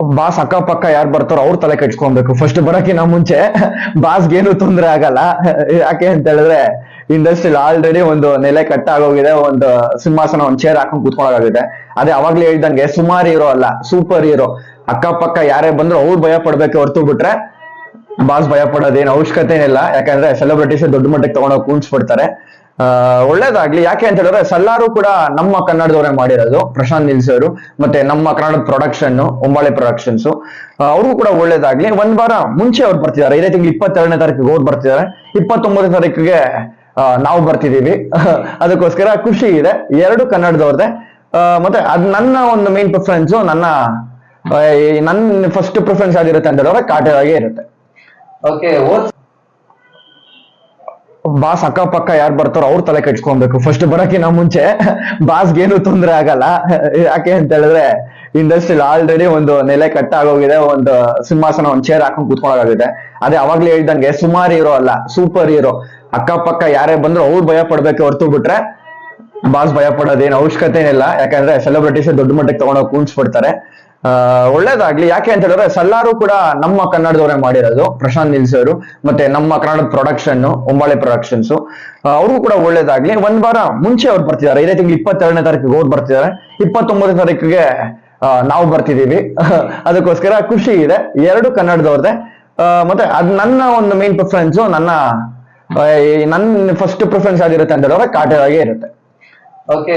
Boss ಅಕ್ಕಪಕ್ಕ ಯಾರು ಬರ್ತಾರೋ ಅವ್ರ ತಲೆ ಕಟ್ಸ್ಕೊಬೇಕು ಫಸ್ಟ್ ಬರೋಕಿನ್ನ ಮುಂಚೆ ಬಾಸ್ಗೆ ಏನು ತೊಂದರೆ ಆಗಲ್ಲ. ಯಾಕೆ ಅಂತ ಹೇಳಿದ್ರೆ ಇಂಡಸ್ಟ್ರಿಲ್ ಆಲ್ರೆಡಿ ಒಂದು ನೆಲೆ ಕಟ್ಟಾಗೋಗಿದೆ, ಒಂದು ಸಿಂಹಾಸನ, ಒಂದ್ ಚೇರ್ ಹಾಕೊಂಡ್ ಕೂತ್ಕೊಳ್ಳೋದಾಗಿದೆ. ಅದೇ ಅವಾಗ್ಲೇ ಹೇಳ್ದಂಗೆ ಸುಮಾರು ಹೀರೋ ಅಲ್ಲ ಸೂಪರ್ ಹೀರೋ ಅಕ್ಕಪಕ್ಕ ಯಾರೇ ಬಂದ್ರು ಅವ್ರು ಭಯ ಪಡ್ಬೇಕು ಹೊರ್ತು ಬಿಟ್ರೆ ಬಾಸ್ ಭಯ ಪಡೋದೇನು ಅವಶ್ಯಕತೆ ಇಲ್ಲ. ಯಾಕಂದ್ರೆ ಸೆಲೆಬ್ರಿಟೀಸ್ ದೊಡ್ಡ ಮಟ್ಟಕ್ಕೆ ತಗೊಂಡೋಗಿ ಕೂಣಿಸ್ಬಿಡ್ತಾರೆ ಒಳ್ಳೇದಾಗ್ಲಿ. ಯಾಕೆ ಅಂತ ಹೇಳಿದ್ರೆ ಸಲ್ಲಾರು ಕೂಡ ನಮ್ಮ ಕನ್ನಡದವರೇ ಮಾಡಿರೋದು. ಪ್ರಶಾಂತ್ ನಿಲ್ಸ್ ಅವರು ಮತ್ತೆ ನಮ್ಮ ಕನ್ನಡದ ಪ್ರೊಡಕ್ಷನ್ ಒಂಬಾಳೆ ಪ್ರೊಡಕ್ಷನ್ಸ್ ಅವ್ರಿಗೂ ಕೂಡ ಒಳ್ಳೇದಾಗ್ಲಿ. ಒಂದ್ ವಾರ ಮುಂಚೆ ಅವ್ರು ಬರ್ತಿದ್ದಾರೆ. ಇದೇ ತಿಂಗಳು ಇಪ್ಪತ್ತೆರಡನೇ ತಾರೀಕಿಗೆ ಹೋಗಿ ಬರ್ತಿದ್ದಾರೆ. ಇಪ್ಪತ್ತೊಂಬತ್ತನೇ ತಾರೀಕಿಗೆ ನಾವು ಬರ್ತಿದೀವಿ ಅದಕ್ಕೋಸ್ಕರ ಖುಷಿ ಇದೆ. ಎರಡು ಕನ್ನಡದವ್ರದೇ ಆ, ಮತ್ತೆ ಅದ್ ನನ್ನ ಒಂದು ಮೇನ್ ಪ್ರಿಫರೆನ್ಸ್ ನನ್ನ ನನ್ನ ಫಸ್ಟ್ ಪ್ರಿಫರೆನ್ಸ್ ಆಗಿರುತ್ತೆ ಅಂತ ಹೇಳಿದ್ರೆ ಕಾಟೆದಾಗೆ ಇರುತ್ತೆ. ಓಕೆ ಬಾಸ್ ಅಕ್ಕಪಕ್ಕ ಯಾರು ಬರ್ತಾರೋ ಅವ್ರ ತಲೆ ಕೆಡ್ಸ್ಕೊಬೇಕು. ಫಸ್ಟ್ ಬರೋಕಿನ್ನ ಮುಂಚೆ ಬಾಸ್ಗೆ ಏನು ತೊಂದರೆ ಆಗಲ್ಲ. ಯಾಕೆ ಅಂತ ಹೇಳಿದ್ರೆ ಇಂಡಸ್ಟ್ರಿಲ್ ಆಲ್ರೆಡಿ ಒಂದು ನೆಲೆ ಕಟ್ಟಾಗೋಗಿದೆ, ಒಂದು ಸಿಂಹಾಸನ, ಒಂದು ಚೇರ್ ಹಾಕೊಂಡು ಕೂತ್ಕೊಳ್ಳೋದಾಗಿದೆ ಅದೇ ಅವಾಗ್ಲೇ ಹೇಳ್ದಂಗೆ ಸುಮಾರು ಇರೋ ಅಲ್ಲ ಸೂಪರ್ ಹೀರೋ ಅಕ್ಕಪಕ್ಕ ಯಾರೇ ಬಂದ್ರು ಅವ್ರು ಭಯ ಪಡ್ಬೇಕು ಹೊರತು ಬಿಟ್ರೆ ಬಾಸ್ ಭಯ ಪಡೋದೇನು ಅವಶ್ಯಕತೆ ಇಲ್ಲ. ಯಾಕಂದ್ರೆ ಸೆಲೆಬ್ರಿಟೀಸ್ ದೊಡ್ಡ ಮಟ್ಟಕ್ಕೆ ತಗೊಂಡೋಗಿ ಕೂಣಿಸ್ಬಿಡ್ತಾರೆ ಆ ಒಳ್ಳೇದಾಗ್ಲಿ. ಯಾಕೆ ಅಂತ ಹೇಳಿದ್ರೆ ಸಲ್ಲಾರು ಕೂಡ ನಮ್ಮ ಕನ್ನಡದವರೇ ಮಾಡಿರೋದು. ಪ್ರಶಾಂತ್ ನಿಲ್ಸ್ ಮತ್ತೆ ನಮ್ಮ ಕನ್ನಡದ ಪ್ರೊಡಕ್ಷನ್ ಒಂಬಾಳೆ ಪ್ರೊಡಕ್ಷನ್ಸ್ ಅವ್ರಿಗೂ ಕೂಡ ಒಳ್ಳೇದಾಗ್ಲಿ. ಒಂದ್ ವಾರ ಮುಂಚೆ ಅವ್ರು ಬರ್ತಿದ್ದಾರೆ. ಇದೇ ತಿಂಗಳು ಇಪ್ಪತ್ತೆರಡನೇ ತಾರೀಕಿಗೆ ಅವ್ರು ಬರ್ತಿದ್ದಾರೆ. ಇಪ್ಪತ್ತೊಂಬತ್ತನೇ ತಾರೀಕಿಗೆ ನಾವು ಬರ್ತಿದೀವಿ ಅದಕ್ಕೋಸ್ಕರ ಖುಷಿ ಇದೆ. ಎರಡು ಕನ್ನಡದವ್ರದೆ ಮತ್ತೆ ಅದ್ ನನ್ನ ಒಂದು ಮೇನ್ ಪ್ರಿಫರೆನ್ಸ್ ನನ್ನ ನನ್ನ ಫಸ್ಟ್ ಪ್ರಿಫರೆನ್ಸ್ ಆಗಿರುತ್ತೆ ಅಂತ ಹೇಳಿದ್ರೆ ಕಾಟೆದಾಗೆ ಇರುತ್ತೆ. ಓಕೆ